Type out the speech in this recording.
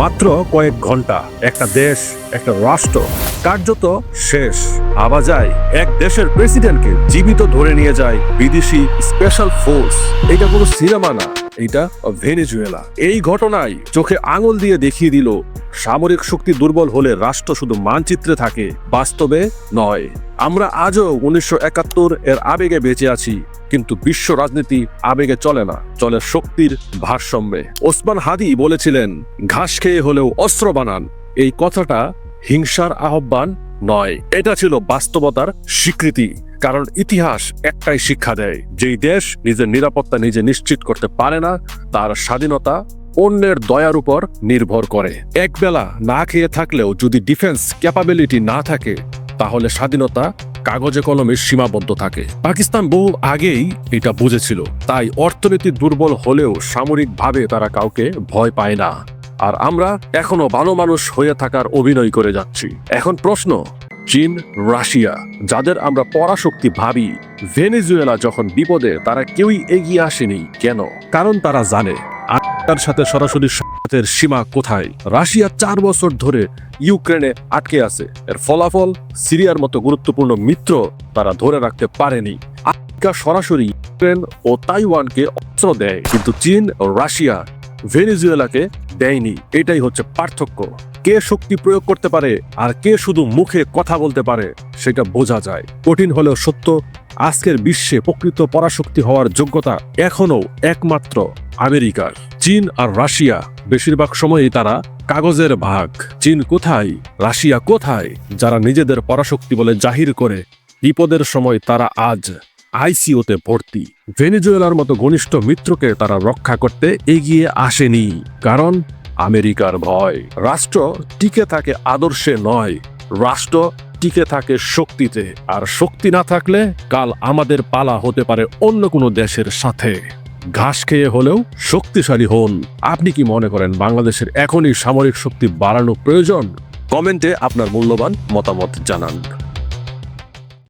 মাত্র কয়েক ঘণ্টা, একটা দেশ, একটা রাষ্ট্র, কার্যত শেষ। ভাবা যায়, এক দেশের প্রেসিডেন্টকে জীবিত ধরে নিয়ে যায় বিদেশি স্পেশাল ফোর্স এটা কোনো সিনেমা না, এটা ভেনেজুয়েলা। এই ঘটনায় চোখে আঙুল দিয়ে দেখিয়ে দিল, সামরিক শক্তি দুর্বল হলে রাষ্ট্র শুধু মানচিত্রে থাকে, বাস্তবে নয়। আমরা আজও উনিশশো একাত্তর এর আবেগে বেঁচে আছি, কিন্তু বিশ্ব রাজনীতি আবেগে চলে না, চলে শক্তির ভারসাম্যে। ওসমান হাদি বলেছিলেন, ঘাস খেয়ে হলেও অস্ত্র বানান। এই কথাটা হিংসার আহ্বান নয়। এটা ছিল বাস্তবতার স্বীকৃতি, কারণ ইতিহাস একটাই শিক্ষা দেয়, যেই দেশ নিজের নিরাপত্তা নিজে নিশ্চিত করতে পারে না, তার স্বাধীনতা অন্যের দয়ার উপর নির্ভর করে। একবেলা না খেয়ে থাকলেও যদি ডিফেন্স ক্যাপাবিলিটি না থাকে তাহলে স্বাধীনতা কাগজে কলমে সীমাবদ্ধ থাকে। পাকিস্তান বহু আগেই এটা বুঝেছিল, তাই অর্থনীতি দুর্বল হলেও সামরিকভাবে তারা কাউকে ভয় পায় না। আর আমরা এখনও ভালো মানুষ হয়ে থাকার অভিনয় করে যাচ্ছি। এখন প্রশ্ন, চীন, রাশিয়া, যাদের আমরা পরাশক্তি ভাবি, ভেনেজুয়েলা যখন বিপদে তারা কেউই এগিয়ে আসেনি কেন? কারণ তারা জানে তার সাথে সরাসরি সংঘাতের সীমা কোথায়? রাশিয়া চার বছর ধরে ইউক্রেনে আটকে আছে। এর ফলাফল সিরিয়ার মতো গুরুত্বপূর্ণ মিত্র তারা ধরে রাখতে পারেনি। আমেরিকা সরাসরি ইউক্রেন ও তাইওয়ানকে অস্ত্র দেয়, কিন্তু চীন ও রাশিয়া ভেনেজুয়েলাকে দেয়নি। এটাই হচ্ছে পার্থক্য। কে শক্তি প্রয়োগ করতে পারে আর কে শুধু মুখে কথা বলতে পারে, সেটা বোঝা যায়। কঠিন হলেও সত্য, আজকের বিশ্বে প্রকৃত পরাশক্তি হওয়ার যোগ্যতা এখনও একমাত্র আমেরিকার। চীন আর রাশিয়া বেশিরভাগ সময়ই তারা কাগজের ভাগ। চীন কোথায়? রাশিয়া কোথায়? যারা নিজেদের পরাশক্তি বলে জাহির করে, বিপদের সময় তারা আজ আইসিওতে ভর্তি। ভেনিজুয়েলার মতো ঘনিষ্ঠ মিত্রকে তারা রক্ষা করতে এগিয়ে আসেনি, কারণ আমেরিকার ভয়। রাষ্ট্র টিকে থাকে আদর্শে নয়, রাষ্ট্র টিকে থাকে শক্তিতে। আর শক্তি না থাকলে কাল আমাদের পালা হতে পারে অন্য কোনো দেশের সাথে। ঘাস খেয়ে হলেও শক্তিশালী হন। আপনি কি মনে করেন বাংলাদেশের এখনই সামরিক শক্তি বাড়ানো প্রয়োজন? কমেন্টে আপনার মূল্যবান মতামত জানান।